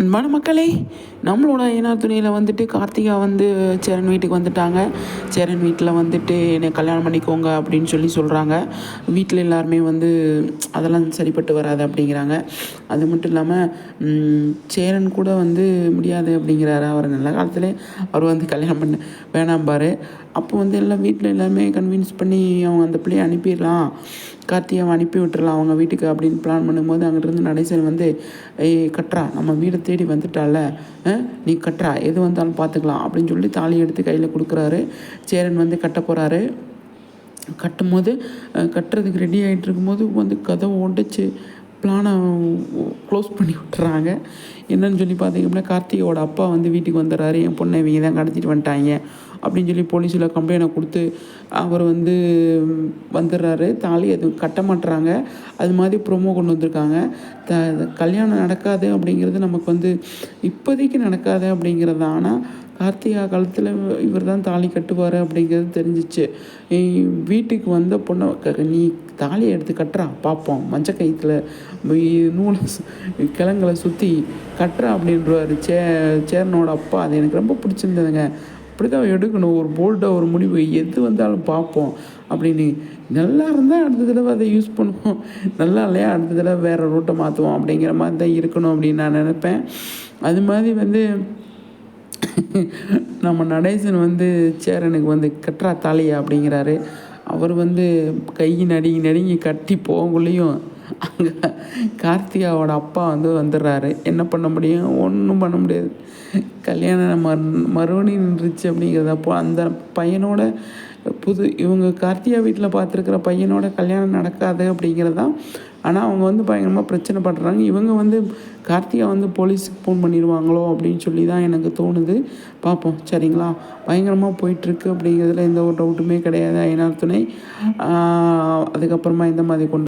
அன்பான மக்களே நம்மளோட ஐயனார் துணியில் வந்துட்டு கார்த்திகா வந்து சேரன் வீட்டுக்கு வந்துட்டாங்க. சேரன் வீட்டில் வந்துட்டு என்னை கல்யாணம் பண்ணிக்கோங்க அப்படின்னு சொல்லி சொல்கிறாங்க வீட்டில் எல்லாருமே வந்து அதெல்லாம் சரிப்பட்டு வராது அப்படிங்கிறாங்க. அது மட்டும் இல்லாமல் சேரன் கூட வந்து முடியாது அப்படிங்கிறாரு. அவர் நல்ல காலத்தில் அவர் வந்து கல்யாணம் பண்ண வேணாம்பார். அப்போ வந்து எல்லாம் வீட்டில் எல்லாருமே கன்வின்ஸ் பண்ணி அவங்க அந்த பிள்ளையை அனுப்பிடலாம். கார்த்தியை அனுப்பி விட்டுறலாம் அவங்க வீட்டுக்கு அப்படின்னு பிளான் பண்ணும்போது அங்கிட்டிருந்து நடேசன் வந்து ஏய் கட்டுறா நம்ம வீடை தேடி வந்துட்டால? நீ கட்டுறா எது வந்தாலும் பார்த்துக்கலாம் அப்படின்னு சொல்லி தாலி எடுத்து கையில் கொடுக்குறாரு. சேரன் வந்து கட்ட போகிறாரு கட்டும்போது கட்டுறதுக்கு ரெடி ஆகிட்டு இருக்கும்போது வந்து கதவை உடைச்சி பிளானை க்ளோஸ் பண்ணி விட்டுறாங்க. என்னன்னு சொல்லி பார்த்தீங்க அப்படின்னா கார்த்திகோட அப்பா வந்து வீட்டுக்கு வந்துடுறாரு. என் பொண்ணை இவங்க தான் கடத்திட்டு வந்துட்டாங்க. அப்படின்னு சொல்லி போலீஸில் கம்ப்ளைண்ட்டை கொடுத்து அவர் வந்து வந்துடுறாரு. தாலி அது கட்ட மாட்டுறாங்க அது மாதிரி ப்ரொமோ கொண்டு வந்திருக்காங்க. த கல்யாணம் நடக்காது அப்படிங்கிறது நமக்கு வந்து இப்போதைக்கு நடக்காது அப்படிங்கிறது ஆனால் கார்த்திகா காலத்தில் இவர் தான் தாலி கட்டுவார் அப்படிங்கிறது தெரிஞ்சிச்சு. வீட்டுக்கு வந்த பொண்ணை நீ தாலியை எடுத்து கட்டுறா பார்ப்போம் மஞ்ச கயிற்றுல நூலை கிழங்களை சுற்றி கட்டுறா அப்படின்றவாரு சே சேரனோட அப்பா அது எனக்கு ரொம்ப பிடிச்சிருந்ததுங்க. அப்படி தான் எடுக்கணும். ஒரு போல்டாக ஒரு முடிவு. எது வந்தாலும் பார்ப்போம் அப்படின்னு. நல்லா இருந்தால் அடுத்த தடவை அதை யூஸ் பண்ணுவோம். நல்லா இல்லையா அடுத்த தடவை வேறு ரூட்டை மாற்றுவோம் அப்படிங்கிற மாதிரி தான் இருக்கணும் அப்படின்னு நான் நினப்பேன். அது மாதிரி வந்து நம்ம நடேசன் வந்து சேரனுக்கு வந்து கட்டுறா தாலியா அப்படிங்கிறாரு. அவர் வந்து கை நடுங்கி நடுங்கி கட்டி போகக்குள்ளேயும் அங்கே கார்த்திகாவோட அப்பா வந்து வந்துடுறாரு. என்ன பண்ண முடியும்? ஒன்றும் பண்ண முடியாது. கல்யாணம் மறு மறுபடியும் நின்றுச்சு அப்படிங்கிறது அப்போ அந்த பையனோட புது இவங்க கார்த்திகா வீட்டில் பார்த்துருக்குற பையனோட கல்யாணம் நடக்காது அப்படிங்கிறது தான் ஆனால் அவங்க வந்து பயங்கரமாக பிரச்சனை பண்ணுறாங்க இவங்க வந்து கார்த்திகா வந்து போலீஸுக்கு ஃபோன் பண்ணிடுவாங்களோ அப்படின்னு சொல்லி தான் எனக்கு தோணுது. பார்ப்போம் சரிங்களா? பயங்கரமாக போயிட்டுருக்கு அப்படிங்கிறதுல எந்த ஒரு டவுட்டுமே கிடையாது ஐநார் துணை. அதுக்கப்புறமா இந்த மாதிரி கொண்டு